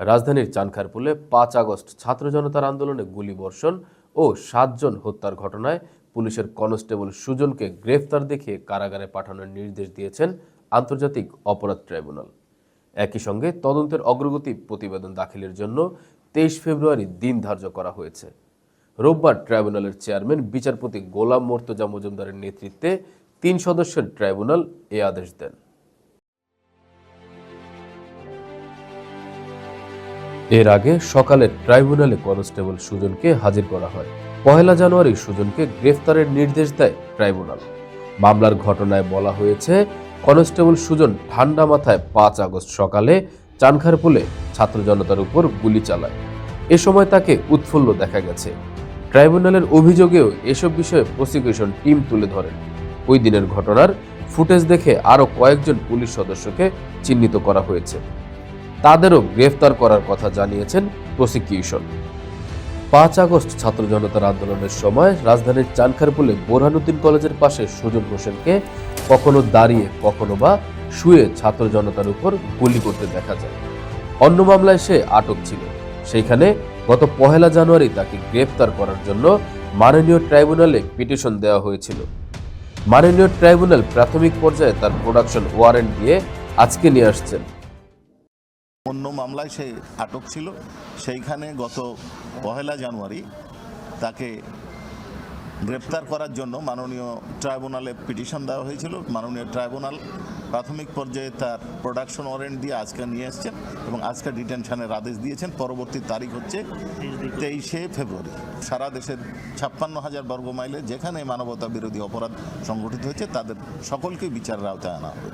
রাজধানীর চানখারপুলে পাঁচ আগস্ট ছাত্র জনতার আন্দোলনে গুলিবর্ষণ ও সাতজন হত্যার ঘটনায় পুলিশের কনস্টেবল সুজনকে গ্রেফতার দেখিয়ে কারাগারে পাঠানোর নির্দেশ দিয়েছেন আন্তর্জাতিক অপরাধ ট্রাইব্যুনাল। একই সঙ্গে তদন্তের অগ্রগতি প্রতিবেদন দাখিলের জন্য তেইশ ফেব্রুয়ারি দিন ধার্য করা হয়েছে। রোববার ট্রাইব্যুনালের চেয়ারম্যান, বিচারপতি গোলাম মোর্তজা মজুমদারের নেতৃত্বে তিন সদস্যের ট্রাইব্যুনাল এ আদেশ দেন। এর আগে সকালে ট্রাইব্যুনালে কনস্টেবল সুজনকে হাজির করা হয়। পহেলা জানুয়ারি সুজনকে গ্রেফতারের নির্দেশ দেয় ট্রাইব্যুনাল। মামলার ঘটনায় বলা হয়েছে, কনস্টেবল সুজন ঠান্ডা মাথায় পাঁচ আগস্ট সকালে চানখারপুলে ছাত্র জনতার উপর গুলি চালায়। এ সময় তাকে উৎফুল্ল দেখা গেছে। ট্রাইব্যুনালের অভিযোগেও এসব বিষয়ে প্রসিকিউশন টিম তুলে ধরেন। ওই দিনের ঘটনার ফুটেজ দেখে আরও কয়েকজন পুলিশ সদস্যকে চিহ্নিত করা হয়েছে। তাদেরও গ্রেফতার করার কথা জানিয়েছেন প্রসিকিউশন। পাঁচ আগস্ট ছাত্র জনতার আন্দোলনের সময় রাজধানীর চানখারপুলে বোরহানুদ্দিন কলেজের পাশে সুজন হোসেনকে কখনো দাঁড়িয়ে, কখনো বা শুয়ে ছাত্র জনতার উপর গুলি করতে দেখা যায়। অন্য মামলায় সে আটক ছিল। সেইখানে গত পহেলা জানুয়ারি তাকে গ্রেফতার করার জন্য মাননীয় ট্রাইব্যুনালে পিটিশন দেওয়া হয়েছিল। মাননীয় ট্রাইব্যুনাল প্রাথমিক পর্যায়ে তার প্রোডাকশন ওয়ারেন্ট দিয়ে আজকে নিয়ে আসছেন। অন্য মামলায় সে আটক ছিল। সেইখানে গত পহেলা জানুয়ারি তাকে গ্রেপ্তার করার জন্য মাননীয় ট্রাইব্যুনালে পিটিশন দেওয়া হয়েছিল। মাননীয় ট্রাইব্যুনাল প্রাথমিক পর্যায়ে তার প্রোডাকশন ওয়ারেন্ট দিয়ে আজকে নিয়ে এসছেন এবং আজকে ডিটেনশনের আদেশ দিয়েছেন। পরবর্তী তারিখ হচ্ছে তেইশে ফেব্রুয়ারি। সারা দেশের ছাপ্পান্ন হাজার বর্গ মাইলে যেখানে মানবতা বিরোধী অপরাধ সংগঠিত হয়েছে, তাদের সকলকে বিচারের আওতায় আনা হবে।